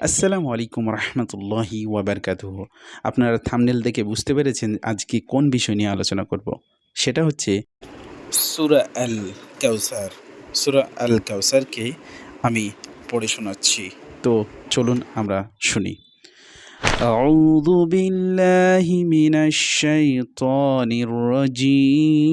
আসসালামু আলাইকুম রহমতুল্লাহি ওয়াবারকাতুহ আপনারা থামনেল দেখে বুঝতে পেরেছেন আজকে কোন বিষয় নিয়ে আলোচনা করব সেটা হচ্ছে সুরা আল কাউসার সুরা আল কাউসারকে আমি পড়ে শোনাচ্ছি তো চলুন আমরা শুনি أعوذ بالله من الشيطان الرجيم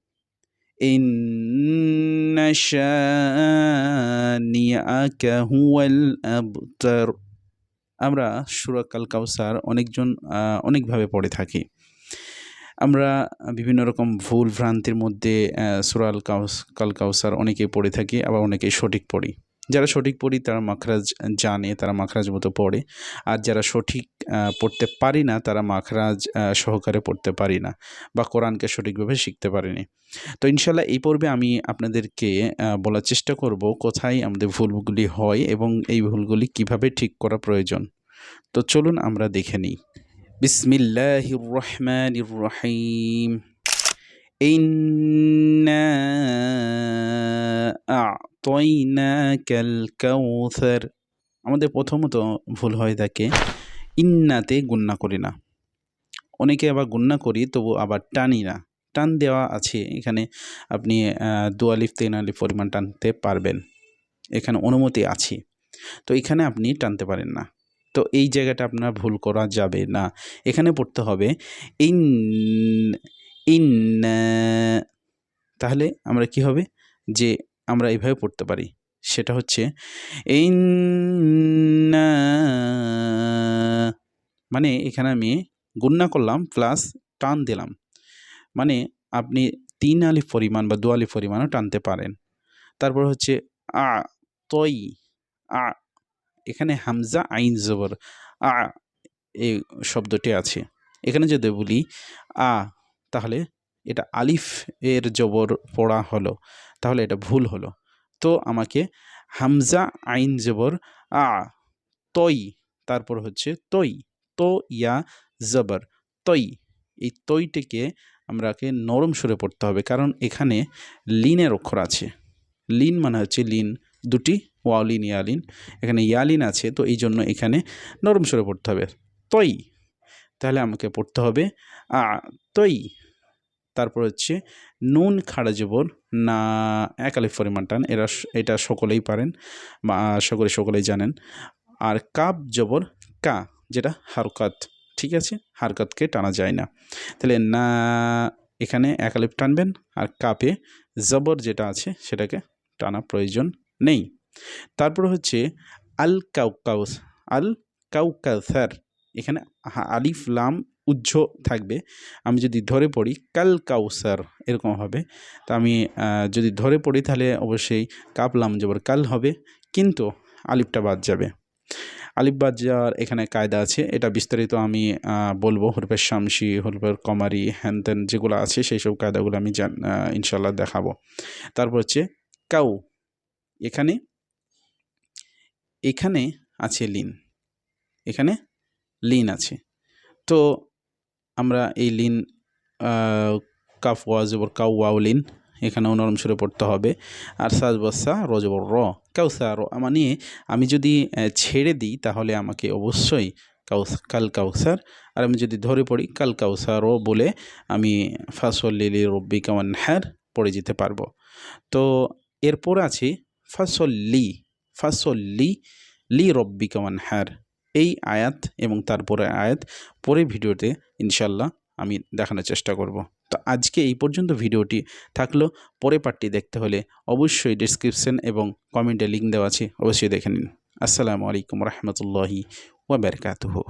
إن شانئك هو الأبتر আমরা সুরা কাল কাউসার অনেকজন আহ, অনেকভাবে পড়ে থাকি আমরা বিভিন্ন রকম ভুল ভ্রান্তির মধ্যে আহ, সুরা আল কাউস কাল কাউসার অনেকেই পড়ে থাকি আবার অনেকেই সঠিক পড়ি যারা সঠিক পড়ি, তারা মাখরাজ জানে, তারা মাখরাজ মতো পড়ে। আর যারা সঠিক পড়তে পারি না, তারা মাখরাজ সহকারে পড়তে পারি না বা কোরআনকে সঠিকভাবে শিখতে পারিনি। তো ইনশাল্লাহ এই পর্বে আমি আপনাদেরকে বলার চেষ্টা করব কোথায় আমাদের ভুলগুলি হয় এবং এই ভুলগুলি কীভাবে ঠিক করা প্রয়োজন। তো চলুন আমরা দেখে নিই। বিসমিল্লাহির রহমানির রহিম। ইন্না আ'তাইনাকাল কাউসার আমাদের প্রথমত ভুল হয়ে থাকে ইন্নাতে গুন্না করি না। অনেকে আবার গুন্না করি তবু আবার টানি না। টান দেওয়া আছে এখানে আপনি আহ, দু আলিফ তিন আলিফ পরিমাণ টানতে পারবেন। এখানে অনুমতি আছে। তো এখানে আপনি টানতে পারেন না। তো এই জায়গাটা আপনার ভুল করা যাবে না। এখানে পড়তে হবে ইন ইন তাহলে আমরা কি হবে? যে আমরা এইভাবে পড়তে পারি। সেটা হচ্ছে, ইন্না মানে এখানে আমি গুন্না করলাম প্লাস টান দিলাম। মানে আপনি তিন আলিফ পরিমাণ বা দু আলিফ পরিমাণও টানতে পারেন। তারপর হচ্ছে, আ তই আ। এখানে হামজা আইন জবর, আ এই শব্দটি আছে। এখানে যদি বলি, আ তাহলে এটা আলিফ এর জবর পড়া হলো, তাহলে এটা ভুল হলো। তো আমাকে হামজা আইন জবর আ, তই, তারপর হচ্ছে তই, তো ইয়া জবর, তই, এই তইটিকে আমরাকে নরম সুরে পড়তে হবে, কারণ এখানে লিনের অক্ষর আছে। লিন মানে হচ্ছে লিন, দুটি ওয়ালিন ইয়ালিন এখানে ইয়ালিন আছে, তো এই জন্য এখানে নরম সুরে পড়তে হবে। তই, তাহলে আমাকে পড়তে হবে আ, তই। তারপর হচ্ছে নুন খাড়া জবর না এক আলিফ পরিমাণ টান, এরা এটা সকলেই পারেন বা সকলে সকলেই জানেন। আর কাপ জবর কা, যেটা হারকাত, ঠিক আছে? হারকাতকে টানা যায় না। তাহলে না এখানে এক আলিফ টানবেন আর কাপে জবর যেটা আছে সেটাকে টানা প্রয়োজন নেই। তারপর হচ্ছে আল কাউকাউস, আল কাউকাউসার, এখানে আলিফ, লাম উজ্জ থাকবে। আমি যদি ধরে পড়ি কাল কাউসার এরকম হবে। তা আমি যদি ধরে পড়ি তাহলে অবশ্যই কাপ লাম জবর কাল হবে, কিন্তু আলিফটা বাদ যাবে। আলিফ বাদ যাওয়ার এখানে কায়দা আছে, এটা বিস্তারিত আমি বলব। হরফের শামসি হরফের কমারি হ্যান ত্যান যেগুলো আছে সেই সব কায়দাগুলো আমি জান ইনশাল্লাহ দেখাবো। তারপর হচ্ছে কাউ। এখানে এখানে আছে লিন। এখানে লিন আছে। তো আমরা এই লিন কাফ ওয়াজবর কাউ, ওয়াও লিন এখানেও নরম সুরে পড়তে হবে। আর সাজ, বসা রজবর র কাউসা র মানে আমি যদি ছেড়ে দিই তাহলে আমাকে অবশ্যই কাউস, কাল কাউসার। আর আমি যদি ধরে পড়ি, কাল কাউসারও বলে আমি ফাসল্লিলি রব্বি কামান হ্যার পড়ে যেতে পারব। তো এরপর আছে ফাসল্লি ফাসল্লি লি রব্বি কামান হ্যার এই আয়াত এবং তারপরে আয়াত পরে ভিডিওতে ইনশাল্লাহ আমি দেখানোর চেষ্টা করব। তো আজকে এই পর্যন্ত ভিডিওটি থাকল। পরে পার্টটি দেখতে হলে অবশ্যই ডিসক্রিপশন এবং কমেন্টে লিঙ্ক দেওয়া আছে, অবশ্যই দেখে নিন। আসসালামু আলাইকুম রহমতুল্লাহি ওয়াবারকাতুহু